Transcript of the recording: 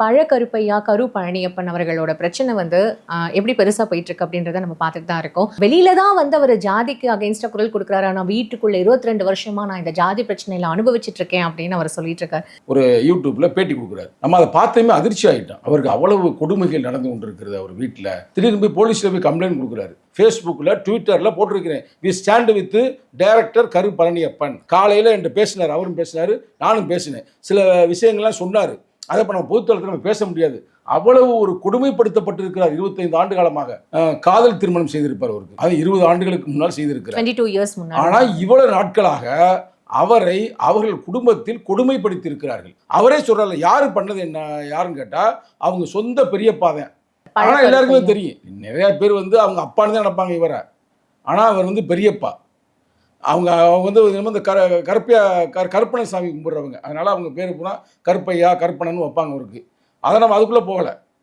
பழக்கருப்பையா கரு பழனியப்பன் அவர்களோட பிரச்சனை வந்து எப்படி பெருசா போயிட்டு இருக்கு அப்படின்றத நம்ம பார்த்துட்டு தான் இருக்கோம். வெளியில தான் வந்து அவர் ஜாதிக்கு அகைன்ஸ்டா குரல் கொடுக்குறாரு. ஆனா வீட்டுக்குள்ள இருபத்தி ரெண்டு வருஷமா நான் இந்த ஜாதி பிரச்சனையில அனுபவிச்சுட்டு இருக்கேன் அப்படின்னு அவர் சொல்லிட்டு இருக்காரு ஒரு யூடியூப்ல பேட்டி கொடுக்குறாரு. நம்ம அதை பார்த்ததுமே அதிர்ச்சி ஆகிட்டோம் அவருக்கு அவ்வளவு கொடுமைகள் நடந்து கொண்டிருக்கிறது அவர் வீட்டில் திடீர்னு போய் போலீஸில் போய் கம்ப்ளைண்ட் கொடுக்குறாரு. ஃபேஸ்புக்கில் ட்விட்டரில் போட்டிருக்கிறேன். வி ஸ்டாண்ட் வித் டைரக்டர் கரு பழனியப்பன். காலையில் என்று பேசினார். அவரும் பேசினார். நானும் பேசினேன். சில விஷயங்கள்லாம் சொன்னார். அதை இப்போ நம்ம பொதுத்தளத்தில் நம்ம பேச முடியாது. அவ்வளவு ஒரு கொடுமைப்படுத்தப்பட்டிருக்கிறார் இருபத்தைந்து ஆண்டு காலமாக. காதல் திருமணம் செய்திருப்பார் அவருக்கு. அது இருபது ஆண்டுகளுக்கு முன்னால் செய்திருக்கிறார். ஆனால் இவ்வளவு நாட்களாக அவரை அவர்கள் குடும்பத்தில் கொடுமைப்படுத்தி இருக்கிறார்கள் அவரே சொல்றாரு யாரு பண்ணது என்ன யாருன்னு கேட்டா அவங்க சொந்த பெரியப்பா தான். ஆனா எல்லாருக்குமே. தெரியும். நிறைய பேர் வந்து அவங்க அப்பான்னு தான் நினைப்பாங்க இவரை. ஆனா அவர் வந்து பெரியப்பா. அவங்க அவங்க வந்து இந்த கர கருப்பையா கரு கருப்பண சாமி கும்பிட்றவங்க. அதனால அவங்க பேர் போனால் கருப்பையா கருப்பணன்னு வைப்பாங்க அவருக்கு. அதை நம்ம அதுக்குள்ளே போகலை.